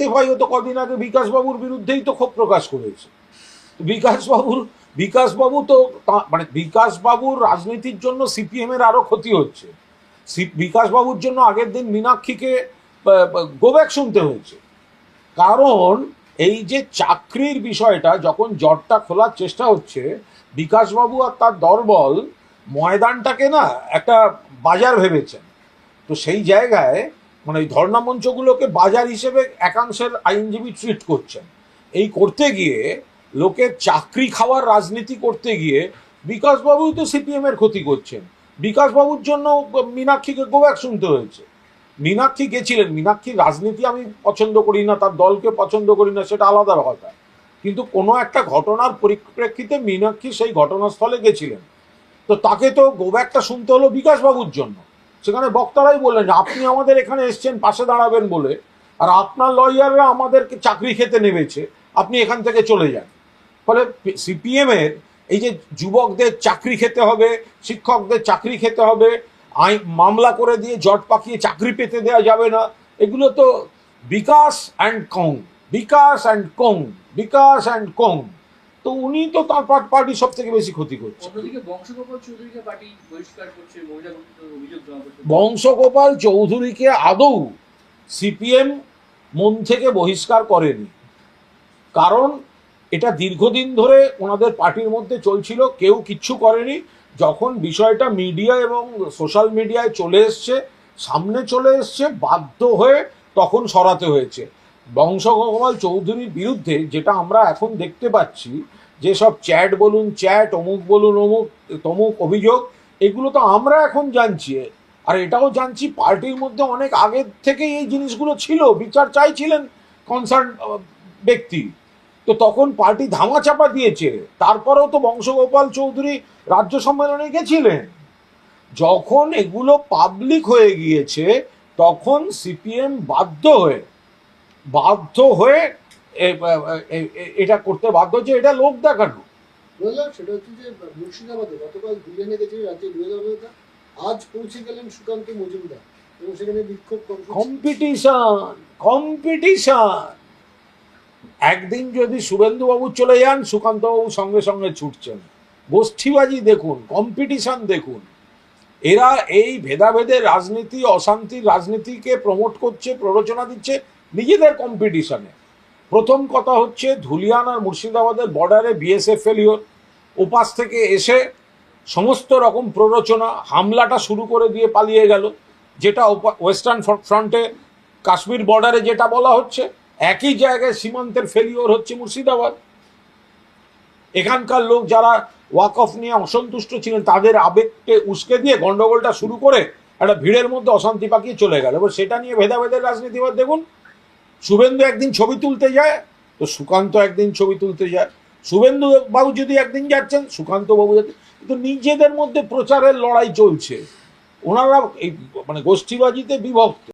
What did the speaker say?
SFIO তো কদিন আগে বিকাশবাবুর বিরুদ্ধেই তো ক্ষোভ প্রকাশ করেছে। বিকাশবাবুর, বিকাশবাবু তো মানে বিকাশবাবুর রাজনীতির জন্য সিপিএম এর আরও ক্ষতি হচ্ছে। বিকাশবাবুর জন্য আগের দিন মীনাক্ষীকে গোব্যাক শুনতে হয়েছে। কারণ এই যে চাকরির বিষয়টা, যখন জটটা খোলার চেষ্টা হচ্ছে, বিকাশবাবু আর তার দলবল ময়দানটাকে না একটা বাজার ভেবেছেন। তো সেই জায়গায় মানে এই ধর্ণা মঞ্চগুলোকে বাজার হিসেবে একাংশের আইনজীবী ট্রিট করছেন। এই করতে গিয়ে লোকের চাকরি খাওয়ার রাজনীতি করতে গিয়ে বিকাশবাবুই তো সিপিএম এর ক্ষতি করছেন। বিকাশবাবুর জন্য মীনাক্ষীকে গোব্যাক শুনতে হয়েছে। মীনাক্ষী গেছিলেন। মীনাক্ষীর রাজনীতি আমি পছন্দ করি না, তার দলকে পছন্দ করি না, সেটা আলাদা কথা। কিন্তু কোনো একটা ঘটনার পরিপ্রেক্ষিতে মীনাক্ষী সেই ঘটনাস্থলে গেছিলেন। তো তাকে তো গোব্যাকটা শুনতে হলো বিকাশবাবুর জন্য। সেখানে বক্তারাই বললেন যে, আপনি আমাদের এখানে এসছেন, পাশে দাঁড়াবেন বলে, আর আপনার লয়াররা আমাদেরকে চাকরি খেতে নেমেছে, আপনি এখান থেকে চলে যান। ফলে সিপিএমের এই যে যুবকদের চাকরি খেতে হবে, শিক্ষকদের চাকরি খেতে হবে, আই, মামলা করে দিয়ে জট পাকিয়ে চাকরি পেতে দেওয়া যাবে না, এগুলো তো Bikash and co Bikash and co Bikash and co তো উনি তো তার পার্টি সব থেকে বেশি ক্ষতি করছে। বংশগোপাল চৌধুরীকে আদৌ সিপিএম মন থেকে বহিষ্কার করেনি। কারণ এটা দীর্ঘদিন ধরে ওনাদের পার্টির মধ্যে চলছিল কেউ কিচ্ছু করেনি। যখন বিষয়টা মিডিয়া এবং সোশ্যাল মিডিয়ায় চলে এসছে সামনে চলে এসছে বাধ্য হয়ে তখন সরাতে হয়েছে। বংশগোপাল চৌধুরীর বিরুদ্ধে যেটা আমরা এখন দেখতে পাচ্ছি যেসব চ্যাট বলুন, চ্যাট, অমুক বলুন, অমুক, তমুক অভিযোগ, এগুলো তো আমরা এখন জানছি। আর এটাও জানছি পার্টির মধ্যে অনেক আগের থেকেই এই জিনিসগুলো ছিল, বিচার চাইছিলেন কনসার্ন ব্যক্তি। তো তখন পার্টি ধামাচাপা দিয়েছে, তারপরেও তো বংশগোপাল চৌধুরী রাজ্য সম্মেলনে গেছিলেন। যখন এগুলো পাবলিক হয়ে গিয়েছে, তখন সিপিএম বাধ্য হয়ে বাধ্য হয়ে এটা করতে বাধ্য হচ্ছে এটা লোক দেখানো। সেটা হচ্ছে যে মুর্শিদাবাদে গতকাল গেছে রাজ্যের বিরোধী আজ পৌঁছে গেলেন সুকান্ত মজুমদার এবং সেখানে বিক্ষোভ কম্পিটিশন কম্পিটিশন একদিন যদি শুভেন্দুবাবু চলে যান সুকান্তবাবু সঙ্গে সঙ্গে ছুটছেন। গোষ্ঠীবাজি দেখুন কম্পিটিশন দেখুন। এরা এই ভেদাভেদের রাজনীতি অশান্তির রাজনীতিকে প্রমোট করছে প্ররোচনা দিচ্ছে নিজেদের কম্পিটিশনে প্রথম কথা হচ্ছে ধুলিয়ান আর মুর্শিদাবাদের বর্ডারে বিএসএফ ফেলিওর ওপাশ থেকে এসে সমস্ত রকম প্ররোচনা, হামলাটা শুরু করে দিয়ে পালিয়ে গেল, যেটা ওয়েস্টার্ন ফ্রন্টে কাশ্মীর বর্ডারে যেটা বলা হচ্ছে, একই জায়গায় সীমান্তের ফেলিওর হচ্ছে মুর্শিদাবাদ। এখানকার লোক যারা ওয়াক অফ নিয়ে অসন্তুষ্ট ছিলেন, তাদের আবেগকে উস্কে দিয়ে গন্ডগোলটা শুরু করে একটা ভিড়ের মধ্যে অশান্তি পাকিয়ে চলে গেল। এবার সেটা নিয়ে ভেদাভেদের রাজনীতিবাদ দেখুন শুভেন্দু একদিন ছবি তুলতে যায়, তো সুকান্ত একদিন ছবি তুলতে যায়। শুভেন্দু বাবু যদি একদিন যাচ্ছেন, সুকান্ত বাবু যাচ্ছেন কিন্তু নিজেদের মধ্যে প্রচারের লড়াই চলছে। ওনারা এই মানে গোষ্ঠীবাজিতে বিভক্ত।